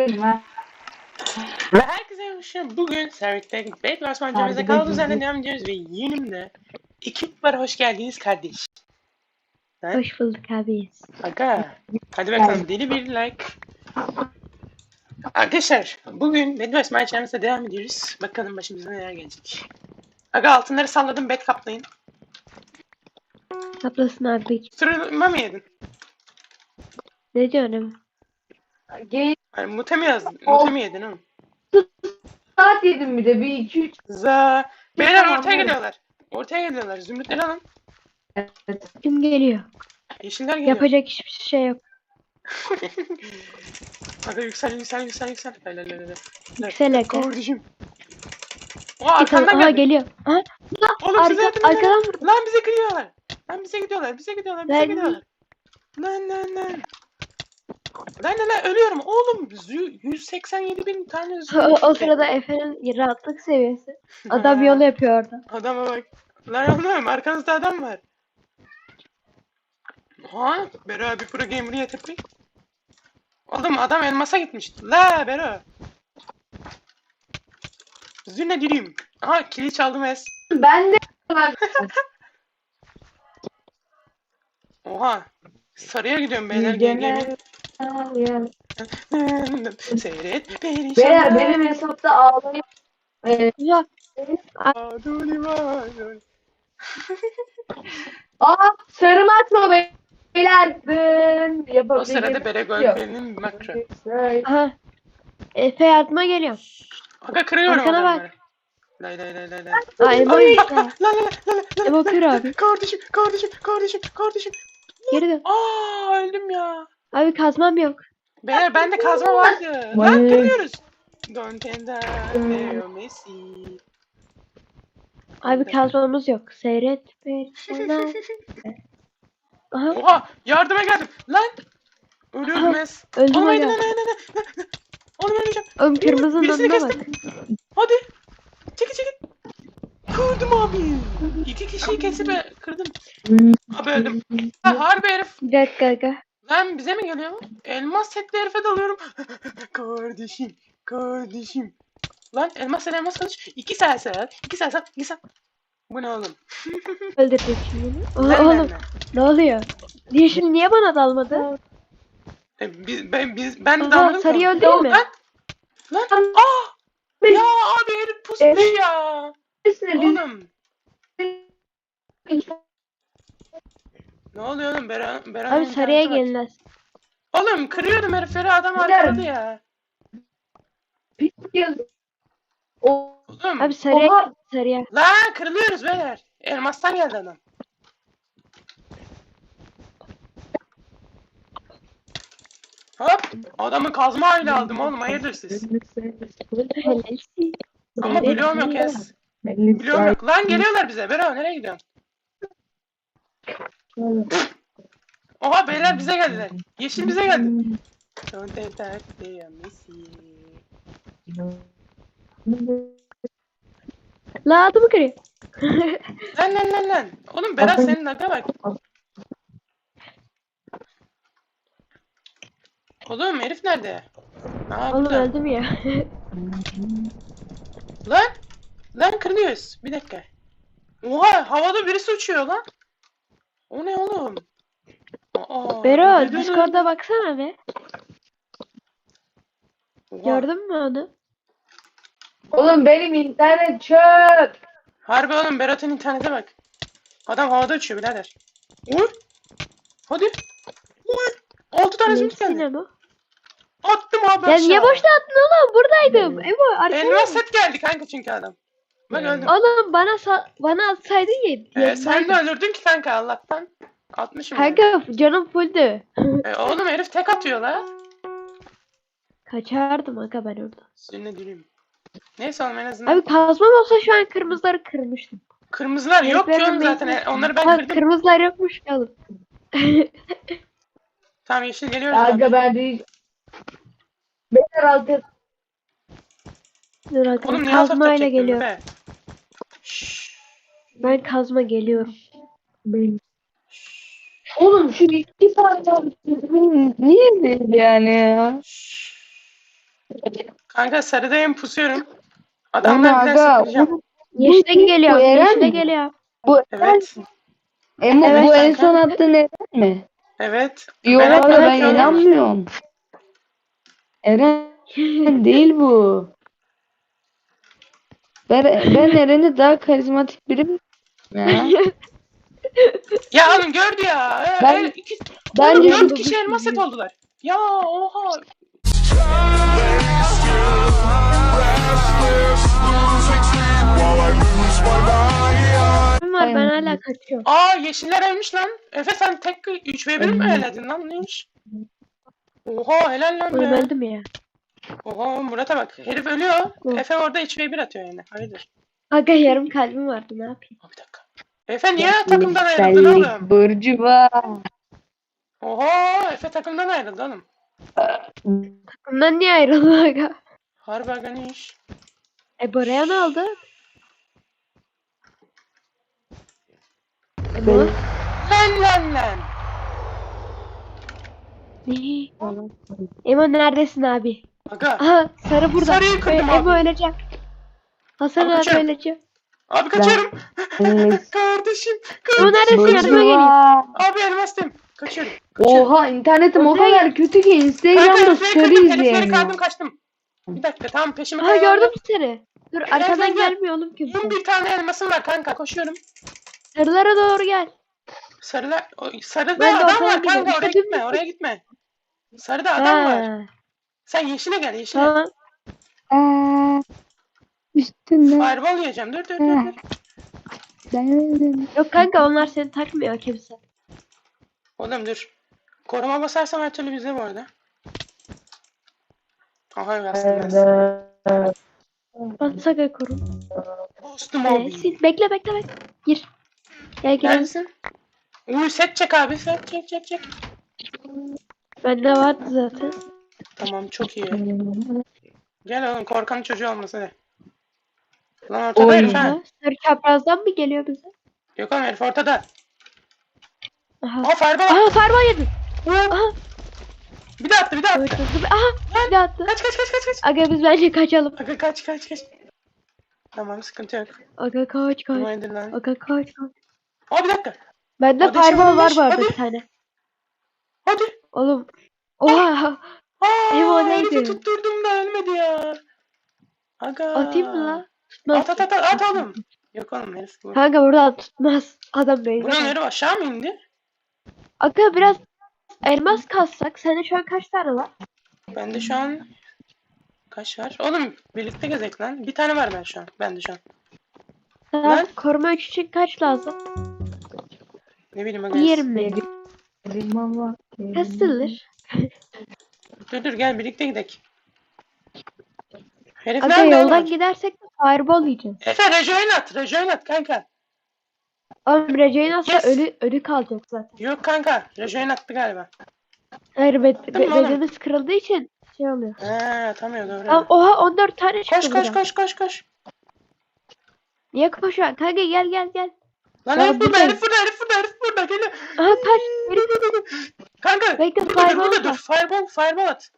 benim ha. Ve herkese hoşçakalın. Bugün Servet'te Bedwars mancamıza Harbi kaldığı değil. üzerine devam ediyoruz ve yenimde ekip var. Hoş geldiniz kardeş. Ha? Hoş bulduk abi. Aga. Hadi bakalım deli bir like. Arkadaşlar bugün Bedwars mancamıza devam ediyoruz. Bakalım başımıza neler gelecek. Aga altınları salladım bed kaplayın. Kaplasın abi. Sırılma mı yedin? Ne diyorsun? Gay Yani mute mi yazdın? Mute mi yedin oğlum? saat yedim bir de bir iki üç. Za. Beyler ortaya geliyorlar. Ortaya geliyorlar. Zümrütleri alın. Evet. Kim geliyor? Yeşiller geliyor. Yapacak hiçbir şey yok. Aga yüksel yüksel yüksel yüksel. Lay lay lay lay. Yüksel aga. Kardeşim. O arkandan geldi. geliyor. Aha, Oğlum size arka, yardım edin. arkadan. Lan bize gidiyorlar. Lan bize gidiyorlar. Bize gidiyorlar. Bize Lan- gidiyorlar. Lan lan lan. Lan lan lan ölüyorum. Oğlum zü- 187 bin tane O, zümrüt o gitti. sırada Efe'nin rahatlık seviyesi. Adam yolu yapıyor orada. Adama bak. Lan oğlum arkanızda adam var. Ha? Bero abi pro gamer'ı yatırdı. Oğlum adam elmasa gitmiş. La Bero. Zünne diriyim. Aha kili çaldım es. Ben de Oha. Sarıya gidiyorum beyler gemi. Bilgeler- Seyret beni Beyler benim hesapta ağlayıp e, Ya, Aa sarı makro beyler O sırada Bere Gölge'nin makro. aha. Efe yardıma geliyor. Aga kırıyorum Arkana bak. adamları. Lay lay lay lay lay. Aa Ay, işte. la la la la la. Ebo kır abi. Kardeşim, kardeşim, kardeşim, kardeşim. Geri dön. Aa öldüm ya. Abi kazmam yok. Beyler bende kazma vardı. Vay. Lan end Leo Messi. Abi kazmamız yok. Seyret. Aha Oha yardıma geldim. Lan. Ölüyorum Aha, Mes. öldüm Oğlum lan. Oğlum öleceğim. Oğlum kırmızının Birisini önüne bak. kestim. Hadi. Çekil çekil. Kırdım abi. İki kişiyi kesip e, kırdım. Abi öldüm. Ha, harbi herif. Bir dakika aga. Lan bize mi geliyor? Elmas setli herife dalıyorum. kardeşim. Kardeşim. Lan elmas set elmas kılıç. İki saat. İki saat. İki saat. Bu ne oğlum? Öldürdük şimdi. Aa, Lan, oğlum lan. ne oluyor? Diye şimdi niye bana dalmadı? E, biz, ben, biz, ben Aha, dalmadım. sarıyı öldüreyim mi? Lan. Lan. Aa. Ya abi herif pustu Evet. ya. Oğlum. Ne oluyor oğlum? Beran, Beran Abi sarıya gelin Oğlum kırıyordum herifleri adam Giderim. arkaladı ya. O Oğlum. Abi sarıya Oha. sarıya. Lan kırılıyoruz beyler. Elmastan geldi adam. Hop. Adamı kazma ile aldım oğlum hayırdır siz. Helalsin. Ama biliyorum yok es. Biliyorum yok. Lan geliyorlar bize. Bero nereye gidiyorsun? Oha beyler bize geldiler. Yeşil bize geldi. Don't attack the Messi. La adımı kırıyor. Lan lan lan lan. Oğlum Berat senin aga bak. Oğlum herif nerede? Aa, Oğlum öldüm ya. Lan! Lan kırılıyoruz. Bir dakika. Oha havada birisi uçuyor lan. O ne oğlum? Aa, Bero? Discord'a baksana be. Oha, Gördün mü onu? Oğlum benim internet çöp. Harbi oğlum Berat'ın internete bak. Adam havada uçuyor birader. Uy! Hadi. Uy! 6 tane zümrüt geldi. Neysin o? Attım abi Ya niye aşağı. boşta attın oğlum? Buradaydım. Ebo arkaya. Elmas set geldi kanka çünkü adam. Ben öldüm. Oğlum bana sa- bana atsaydın ya. Ee, sen de öldürdün ki kanka Allah'tan. Atmışım. Kanka canım fulldü. E, oğlum herif tek atıyor la. Kaçardım aga ben orada. Sizinle güleyim. Neyse oğlum en azından. Abi kazmam olsa şu an kırmızıları kırmıştım. Kırmızılar yok ki oğlum zaten. Onları ben kırdım. kırmızılar yokmuş ki oğlum. Tamam yeşil geliyoruz. Aga ben de Beyler altı Dur aga, Oğlum alt kazmayla geliyor. be? Ben kazma geliyorum. benim. Oğlum şu iki parça niye değil yani ya? Kanka sarıdayım pusuyorum. Adamlar bir aga sıkacağım. bu, Yeşile bu geliyor. Eren Yeşile mi? geliyor. bu, Evet. Emo, Evet bu en kanka. son attığın Eren mi? Evet. Yok Ben abi atmadım ben oğlum. inanmıyorum. Eren değil bu. Ben, ben Eren'i daha karizmatik biri ya. Ya oğlum gördü ya. Ee, Ben- ee, iki, Bence oğlum, şu dört kişi elmas set oldular. Ya oha. Kim var ben hala kaçıyorum. Aa yeşiller ölmüş lan. Efe sen tek 3 v 1 mi eledin lan neymiş? Oha helal lan Oğlum be. öldüm ya. Oha Murat'a bak. Herif ölüyor. Hı. Efe orada 3 v 1 atıyor yani. Hayırdır? Aga yarım kalbim vardı ne yapayım. Aa, bir dakika. Efe niye takımdan ayrıldın oğlum? Burcu var. Oha Efe takımdan ayrıldı oğlum. Bundan niye ayrıldın aga? Harbi aga ne iş? E Bora'ya ne oldu? E bu? Ben- Lan lan lan. Ne? Emo neredesin abi? Aga. Aha sarı burada. Sarıyı kırdım E, Emo abi. ölecek. Hasan Abi ölecek. Abi kaçıyorum. Kardeşim. Emo neredesin yardıma geleyim. Abi elmastayım. Kaçıyorum. Kaçıyorum. Oha internetim o kadar kötü ki Kanka Instagram'da herifleri story kırdım. Herifleri izleyemiyorum. kaldım kaçtım. Bir dakika tamam peşime kayboldu. gördüm seni. Dur arkadan gel. gelmiyor oğlum kimse. 11 tane elmasım var kanka koşuyorum. Sarılara doğru gel. Sarılar, o- sarıda Ben de adam var gidiyorum. kanka oraya İşte gitme oraya gitme. Sarıda adam var. Ha, Sen yeşile gel yeşile. Tamam. Aa, üstünde Fireball yiyeceğim dur dur dur. dur. ben Yok kanka onlar seni takmıyor kimse. Oğlum dur. Koruma basarsam her türlü bize bu arada. Aha bastım ben. Bas Saga korun. Bostum Ee, abi. sil- bekle bekle bekle. Gir. Gel gel. Neredesin? Uy set çek abi set çek çek çek. Bende vardı zaten. Tamam çok iyi. Gel oğlum korkan çocuğu olmasın hadi. Lan ortada herif ha. Sarı çaprazdan mı geliyor bize? Yok oğlum herif ortada. Aha. Aa fireball. Aha farma yedi. Aha. Bir daha attı bir daha attı. Aha. Bir daha attı. Kaç kaç kaç kaç kaç. Aga biz bence kaçalım. Aga kaç kaç kaç. Tamam sıkıntı yok. Aga kaç kaç. Haydi lan. Aga kaç kaç. Aa bir dakika. Bende Hadi fireball var bu arada hadi. bir tane. Hadi. Oğlum. Oha. Aa Eyvah, herifi neydi? tutturdum da ölmedi ya. Aga. Atayım mı lan? Tutmaz. At at at at, oğlum. Yok oğlum herif bu. Kanka buradan tutmaz. Adam değil. Bunun herif aşağı mı indi? Aga biraz elmas kassak. Sende şu an kaç tane var? Bende şu an kaç var? Oğlum birlikte gezek lan. Bir tane var ben şu an. Bende şu an. Tamam. Lan. Koruma 3 için kaç lazım? Ne bileyim aga. 20. Mama. Kasılır. Dur dur gel birlikte gidek. Herif Aga nerede yoldan oğlum? gidersek de fireball yiyeceğiz. Efe rejoin at. Rejoin at kanka. Oğlum Recep nasıl Yes. ölü, ölü kalacak zaten. Yok kanka. Rejoin attı galiba. Hayır be, Tamam oğlum. bedenimiz kırıldığı için şey oluyor. He atamıyor doğru. Tamam oha 14 tane çıktı Koş koş buradan. koş koş koş. Niye koşuyorsun? Kanka gel gel gel. Lan Ya herif burada, buradayım. herif burada, herif burada, herif burada. Geliyor. Aha kaç. Herif- Kanka. Bekle Burada fireball burada dur. var. Fireball, fireball at.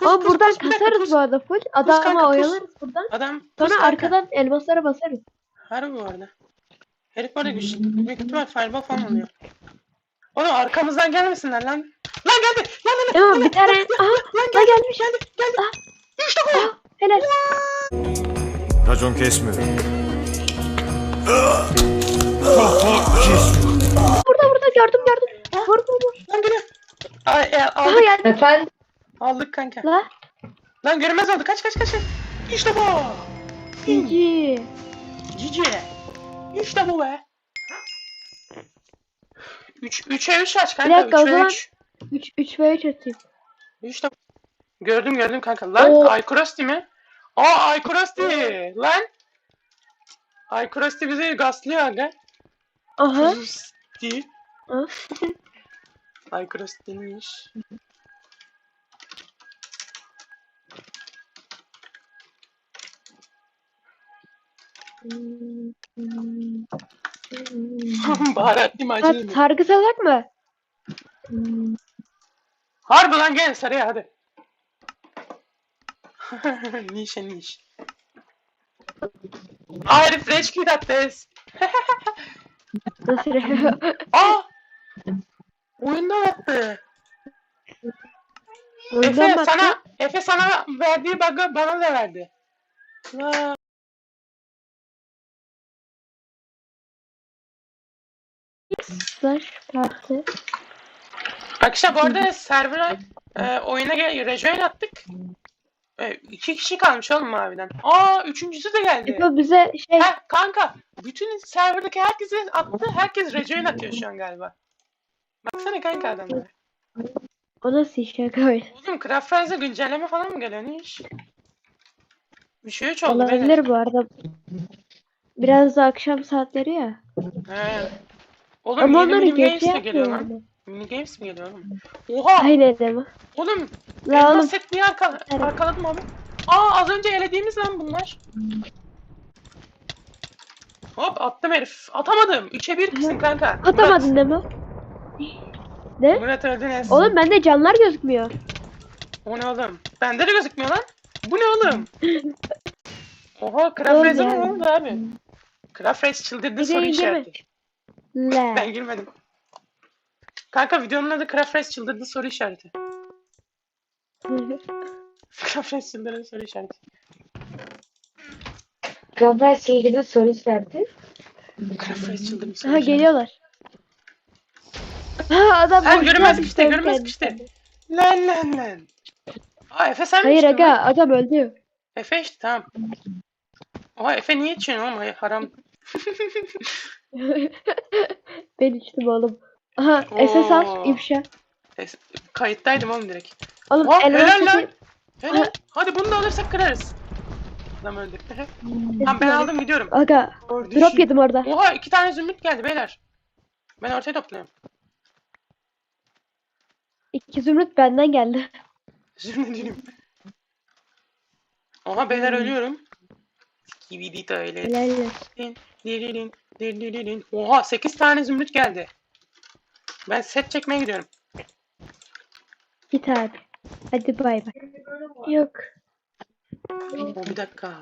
Pus, pus, buradan pus, kasarız pus. bu arada full. Adama kanka, pus. oyalarız buradan. Adam pus Sonra kanka. arkadan elmaslara basarız. Harbi bu arada. Herif orada güçlü. Büyük ihtimal fireball falan oluyor. Oğlum arkamızdan gelmesinler lan. Lan geldi. Lan lan lan. Tamam bir tane. Aha Lan geldi. gelmiş. Geldi. Geldi. Ah. İşte bu. Ah, helal. Racon kesmiyor. Burada burada gördüm gördüm. Vur vur vur. Lan geliyor. Ay, e, Aha geldi. Efendim? Aldık kanka. La. Lan görünmez oldu. Kaç kaç kaç. İşte bu. Cici. Cici. İşte bu be. 3 3'e 3 aç kanka. Bir dakika, o 3'e zaman- 3. 3 3 ve 3 atayım. İşte gördüm gördüm kanka. Lan Oo. Aykrosti mi? Aa Aykrosti. Lan. Aykrosti bizi gaslıyor aga. Aha. Krosti. Ha? Aykrosti'ymiş. Baharatlı mı Ha, sargı salak mı? Harbi lan gel sarıya hadi. Nişe niş. Aa herif fresh quit attı. Nasıl? Aa! Oyundan attı. Oyundan Efe bak. sana Efe sana verdiği bug'ı bana da verdi. Aa, Slash parti. Arkadaşlar bu arada server'a e, oyuna gel rejoin attık. E, iki kişi kalmış oğlum maviden. Aa üçüncüsü de geldi. Eko bize şey Ha kanka bütün serverdaki herkese attı. Herkes rejoin atıyor şu an galiba. Baksana kanka adamlara. o nasıl iş ya böyle? Oğlum Craft güncelleme falan mı geliyor ne iş? Bir şey üç oldu beyler. Olabilir bu arada. Biraz da akşam saatleri ya. He. Oğlum Ama yeni onları mini games de geliyor yapmıyor. lan. yani. Mini games mi geliyor oğlum? Oha! Aynen deme. Oğlum La elmas oğlum set niye arka Evet. arkaladım abi? Aa az önce elediğimiz lan bunlar. Hop attım herif. Atamadım. 3'e 1 kısın kanka. atamadın mi? Ne? Murat, öldünüz. Oğlum bende canlar gözükmüyor. O ne oğlum? Bende de gözükmüyor lan. Bu ne oğlum? Oha Oğlum ne yani. oldu abi? Craft Race çıldırdı Bir soru de işareti. La. Ben girmedim. Kanka videonun adı Craft Race çıldırdı soru işareti. Craft Race çıldırdı soru işareti. Gaffer sevgili soru işareti. Craft Race çıldırdı soru ha işareti. geliyorlar. Ha adam Ha, boşluğa görünmez düştü, işte, görünmez kendi işte. kendine. Lan lan lan. Aa Efe sen mi Hayır içtin aga lan? adam öldü. Efe işte tamam. Oha Efe niye içiyorsun oğlum? Ay, haram. ben içtim oğlum. Aha SS Oo. al ifşa. Es- Kayıttaydım oğlum direkt. Oğlum Oha helal lan. Helal. Ha. Hadi bunu da alırsak kırarız. Adam öldü. tamam ben aldım gidiyorum. Aga drop yedim orada. Oha iki tane zümrüt geldi beyler. Ben ortaya topluyorum. İki zümrüt benden geldi. Zümrüt değilim. Oha beyler ölüyorum. Kibidi öyle. Helal olsun. Diririn, diririn. Oha 8 tane zümrüt geldi. Ben set çekmeye gidiyorum. Git abi. Hadi bay bay. Yok. O bir dakika.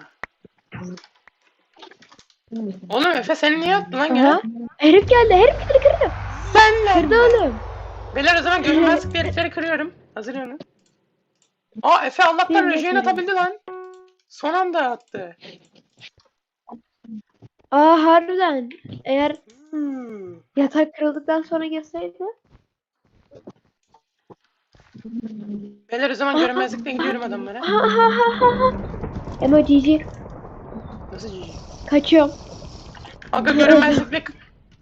Oğlum Efe seni niye attı lan gene? Herif geldi. Herif geldi kırdı. Sen. Kırdı oğlum. Beyler o zaman görünmezlik herifleri kırıyorum. Hazır yanı. Aa Efe Allah'tan rejiyen atabildi lan. Son anda attı. Aa harbiden. Eğer Hmm. yatak kırıldıktan sonra gelseydi. Beyler o zaman görünmezlikle gidiyorum adamlara. Emo GG. Nasıl cici? Kaçıyorum. Aga görünmezlikle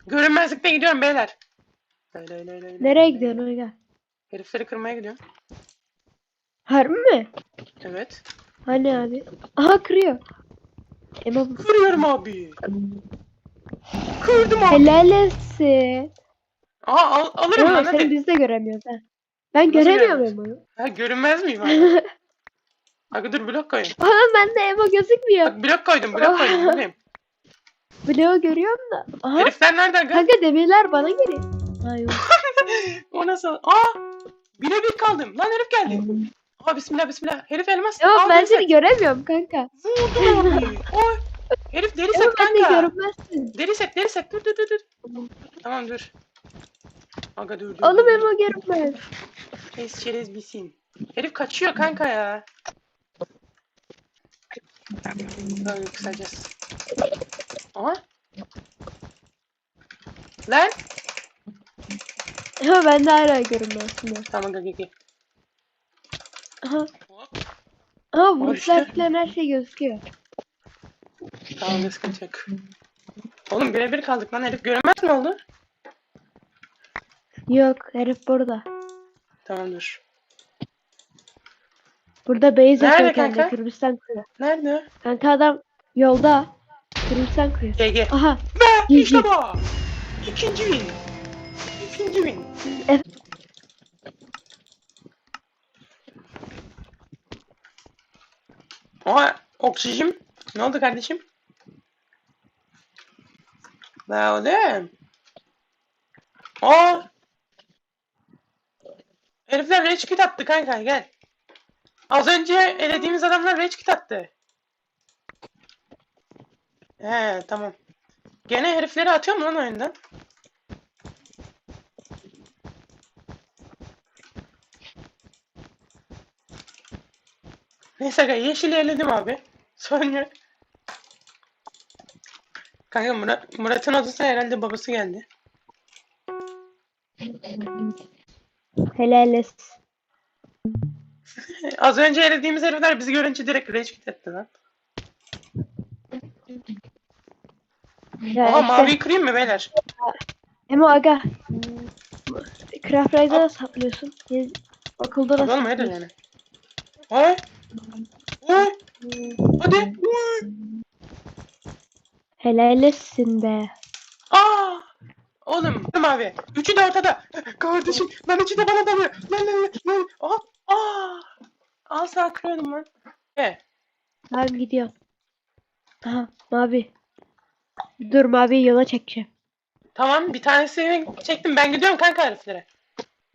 görünmezlikle gidiyorum beyler. Lay lay lay lay lay. Nereye gidiyorsun Oyga? Herifleri kırmaya gidiyorum. Harbi mi? Evet. Hani abi? Aha kırıyor. Emo Kırıyorum abi. Kırdım abi. helal etsin. Aa al, alırım lan seni hadi. biz de göremiyoruz ha. Ben Nasıl göremiyorum göremiyorsun? Emo'yu. Ha görünmez miyim abi? Aga dur blok koyayım. Oğlum bende Emo gözükmüyor. Bak blok koydum blok koydum buradayım. Bloğu görüyorum da. Aha. Herifler nerede aga? Kanka demirler bana geliyor. Ay yok. O nasıl? Aa! Bire bir kaldım. Lan herif geldi. Aa bismillah bismillah. Herif elmas. Yok Al ben deri seni göremiyorum kanka. Vurdum abi. Oy. Herif deri set kanka. görünmezsin. Deri set deri set. Dur dur dur dur. Tamam dur. Aga dur dur. Oğlum. Emo görünmez. Kes çerez bilsin. Herif kaçıyor kanka ya. Böyle kısacağız. Aha. Lan. Emo ben de hala görünmezsin. Tamam gel. Aha. Aha işte. vuruşlar falan her şey gözüküyor. Tamam ne sıkıntı yok. Oğlum birebir kaldık lan herif görünmez mi oldu? Yok herif burada. Tamam dur. Burada base Nerede yapıyor kendi kanka? Kürbistan kuruyor. Nerede? Kanka adam yolda. Kürbistan kuruyor. GG. Aha. Ve GG. işte bu. İkinci win. İkinci win. Evet. Oha oksijen. Ne oldu kardeşim? La oğlum. Aa! Herifler rage kit attı kanka gel. Az önce elediğimiz adamlar rage kit attı. He tamam. Gene herifleri atıyor mu lan oyundan? Neyse kanka yeşili eledim abi. Sonra Kanka Murat, Murat'ın odasına herhalde babası geldi. Helal. Az önce elediğimiz herifler bizi görünce direkt rage quit etti lan. Ya işte. maviyi kırayım mı beyler? Emo aga. Craft Rise'da da saplıyorsun. Okulda da oğlum hayırdır saplıyoruz. yani. Ay. Ay. Hadi. Helal etsin be. Aa. Oğlum mavi. Üçü de ortada. Kardeşim lan üçü de bana dalıyor. Lan lan lan. lan. Aa. Daha kırıyordum lan. E. Tamam gidiyorum. Aha mavi. Dur mavi yola çekeceğim. Tamam bir tanesini çektim. Ben gidiyorum kanka heriflere.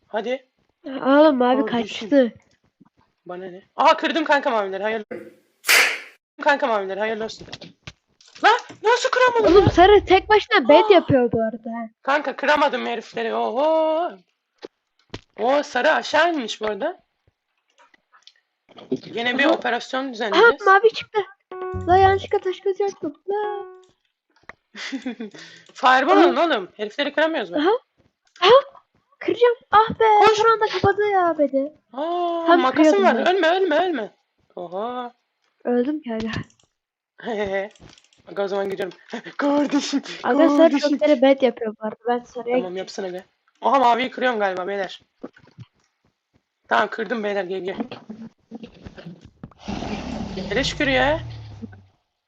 Hadi. Oğlum mavi Kardeşim. kaçtı. Bana ne? Aha kırdım kanka mavileri. Hayırlı. Kanka mavileri. Hayırlı olsun. Lan nasıl kıramadım Oğlum ya? sarı tek başına bed Aa. yapıyor bu arada. Kanka kıramadım herifleri. Oho. O sarı aşağı inmiş bu arada. Yine bir Aha. operasyon Aha düzenleyeceğiz. mavi çıktı. La yanlışlıkla taş kız yaptım. La. Fireball alın oğlum. Herifleri kıramıyoruz mu? Aha. Aha. Kıracağım. Ah be. Koş. Son anda kapadı ya bedi. Aa, Tam makasım var. kırıyordum Ölme ölme ölme. Oha. Öldüm ki aga. Aga o zaman gidiyorum. Kardeşim. Aga sarı çok kere bed yapıyor bu arada. Ben sarıya Tamam yapsın aga. Aha maviyi kırıyorum galiba beyler. Tamam kırdım beyler gel gel. Hele şükür ya.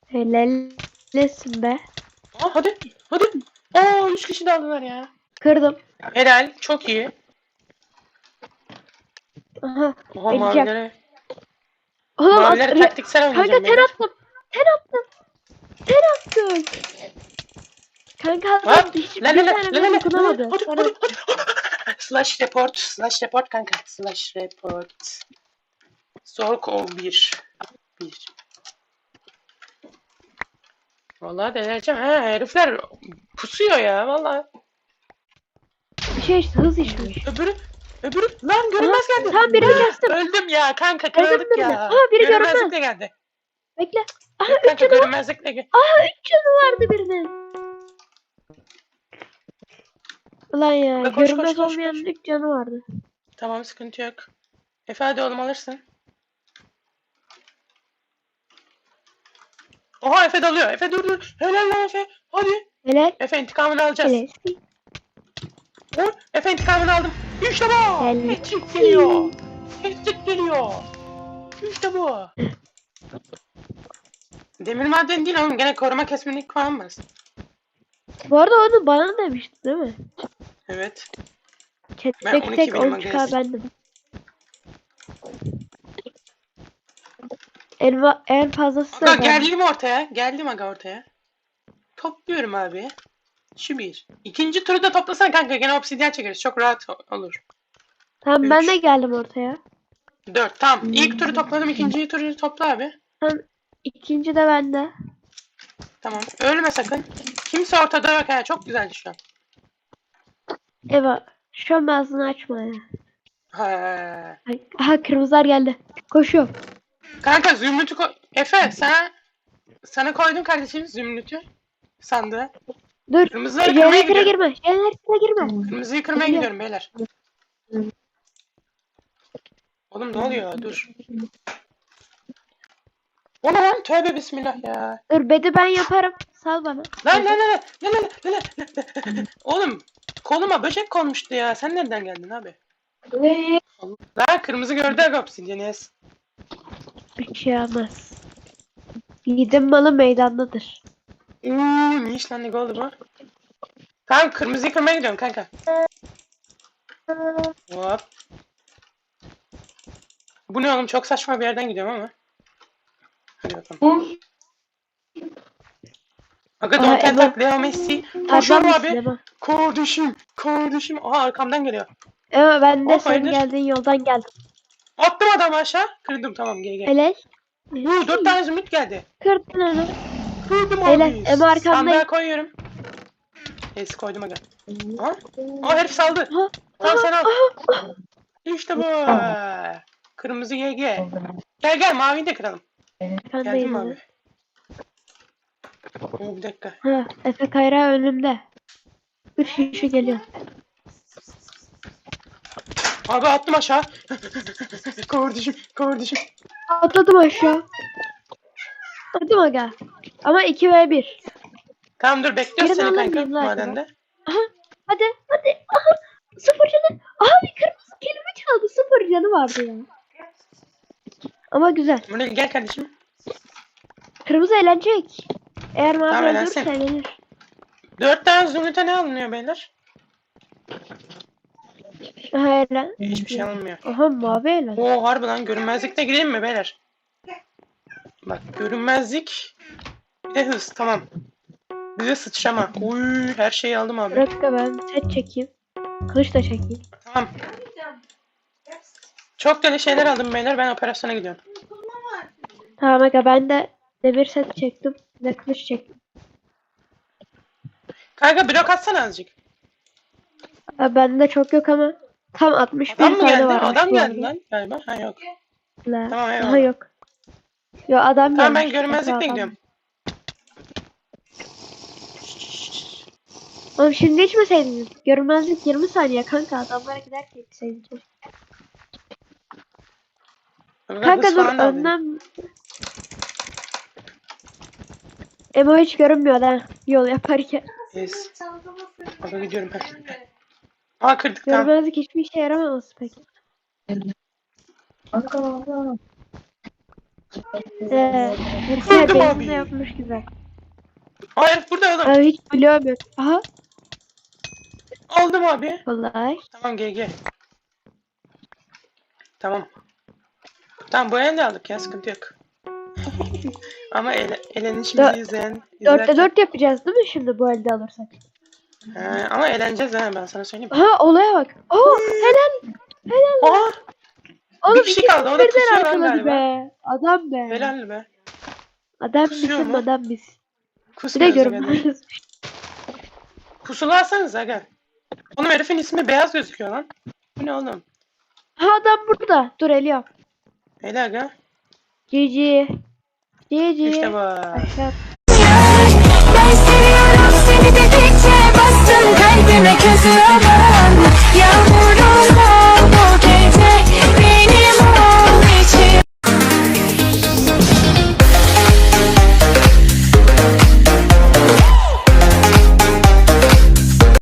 Helal etsin be. Aa, hadi hadi. Aa üç kişi de aldılar ya. Kırdım. Helal çok iyi. Aha. Oha Eleyeceğim. mavilere. Oğlum Mavilere at- taktiksel Kanka oynayacağım ter beyler. attım. Ter attım. Ter attım. Kanka Lan hiç lan bir lan lan tane lan bile lan dokunamadı. hadi Sonra hadi hadi. Slash report slash report kanka slash report. Zork o bir. Bir. Vallahi delireceğim. Ha herifler pusuyor ya vallahi. Şey hız işmiş. Öbürü öbürü lan görünmez geldi. Tam birini kestim. Öldüm ya kanka kırıldık ya. Ha, biri görünmez. de geldi. Bekle. Aha Yok üç kanka canı var. görünmezlik de geldi. Aha üç canı vardı birinin. Ulan ya Koş, görünmez koş, olmayan koş. üç canı vardı. Tamam sıkıntı yok. Efe hadi oğlum alırsın. Oha Efe dalıyor. Efe dur dur. Helal lan Efe. Hadi. Helal. Efe intikamını alacağız. Helal. Vur. Efe intikamını aldım. İşte bu. Hattrick geliyor. Hattrick geliyor. İşte bu. Demir maden değil oğlum. Gene koruma kesmelik falan var. Bu arada onu bana demişti değil mi? Evet. Tek Ben tek 12 tek birim 10 agayız. bendim. En, en fazlası da Aga ben. geldim ortaya. Geldim aga ortaya. Topluyorum abi. Şu bir. İkinci turu da toplasan kanka gene obsidyen çekeriz. Çok rahat olur. Tamam ben Üç. de geldim ortaya. Dört. Tamam. İlk turu topladım. ikinciyi turu topla abi. İkinci de bende. Tamam. Ölme sakın. Kimse ortada yok ha. Çok güzeldi şu an. Eva şu an ağzını açma ya. Ha. Aha kırmızılar geldi. Koşuyorum. Kanka zümrütü koy. Efe sana sana koydum kardeşim zümrütü. Sandığı. Dur. Kırmızıları kırmaya Jeneratör'e gidiyorum. girme. Jeneratör'e girme. Kırmızıyı kırmaya Geliyor. gidiyorum beyler. Oğlum ne oluyor? Dur. O ne lan? Tövbe bismillah ya. Dur bedi ben yaparım. Sal bana. Lan lan lan lan lan lan lan lan. Oğlum koluma böcek konmuştu ya. Sen nereden geldin abi? Ee, Lan kırmızı gördü agapsın Cenes. Bir şey olmaz. Yiğidin malı meydandadır. Uuu ne iş lan ne oldu bu? Tamam kırmızıyı kırmaya gidiyorum kanka. Hop. Bu ne oğlum çok saçma bir yerden gidiyorum ama. Hadi bakalım. Aga don't attack Leo Messi. Koşuyorum abi. Kardeşim. Kardeşim. Aha arkamdan geliyor. Emo ben de senin geldiğin yoldan geldim. Attım adamı aşağı. Kırdım tamam gel gel. Helal. Bu dört tane zümrüt geldi. Kırdın onu. Helal, abi. Emo arkandayım. Sandığa koyuyorum. Neyse koydum aga. Ha? Aa herif saldı. Aha, Tamam sen al. İşte bu. Kırmızı GG. Gel gel maviyi de kıralım. Geldin Arkandayım mi ben. abi? Oo, bir dakika. Ha, Efe Kayra önümde. Üç kişi geliyor. Abi attım aşağı. kardeşim, kardeşim. Atladım aşağı. Hadi aga. Ama 2 ve 1. Tamam dur bekliyoruz seni alır kanka lan madende. Hadi hadi. Aha. Sıfır canı. Aha bir kırmızı kelime çaldı. Sıfır canı vardı ya. Ama güzel. Buraya gel kardeşim. Kırmızı eğlenecek. Eğer mavi Tamam, öldürürse eğlensin. eğlenir. Dört tane zümrüte ne alınıyor beyler? Aha eğlen. Hiçbir şey alınmıyor. Aha mavi eğlen. Oo harbi lan görünmezlikte gireyim mi beyler? Bak görünmezlik. Bir de hız tamam. Bir de sıçrama. Uy her şeyi aldım abi. Da ben set çekeyim. Kılıç da çekeyim. Tamam. Çok deli şeyler aldım beyler ben operasyona gidiyorum. Tamam aga ben de demir set çektim. Bir de kılıç çektim. Kanka blok atsana azıcık. Aa, bende çok yok ama tam 61 Adam mı tane geldi? var. Adam geldi lan galiba. Ha yok. La. Tamam, eyvallah. Daha yok. Yo adam Tamam ben gelmiş. görünmezlikle Adam. gidiyorum. Oğlum şimdi içmeseydiniz. Görünmezlik 20 saniye kanka adamlara giderken içseydiniz. Kanka Hız dur da önden. Emo hiç görünmüyor ha yol yaparken. Yes. Baba gidiyorum ben. Aa kırdık tamam. Görünmezlik hiçbir işe yaramaması peki. Ee, Kırdım abi. benzinle yapmış güzel. Herif burada oğlum. Abi hiç biliyorum. Aha Aldım abi. vallahi. Tamam gel gel. Tamam. Tamam bu elini de aldık ya sıkıntı yok. Ama ele, elenişimizi Dört- izleyen... Dörtte dört yapacağız değil mi şimdi bu elde alırsak? He, ama eğleneceğiz ha ben sana söyleyeyim. Aha olaya bak. Oo helal. Helal. Aa Oğlum bir kişi kaldı. O da birden kusuyor lan arkaladı galiba. be. Adam be. Helal be. Adam Kusuyor bizim mu? adam biz. Bir de Kusmuyoruz aga. aga. Oğlum herifin ismi beyaz gözüküyor lan. Bu ne oğlum? Ha adam burada. Dur Eliam. Helal aga. Cici. Cici. İşte bu. Aşağı. Ben seni dedikçe bastım kalbime közü aman Yağmurumla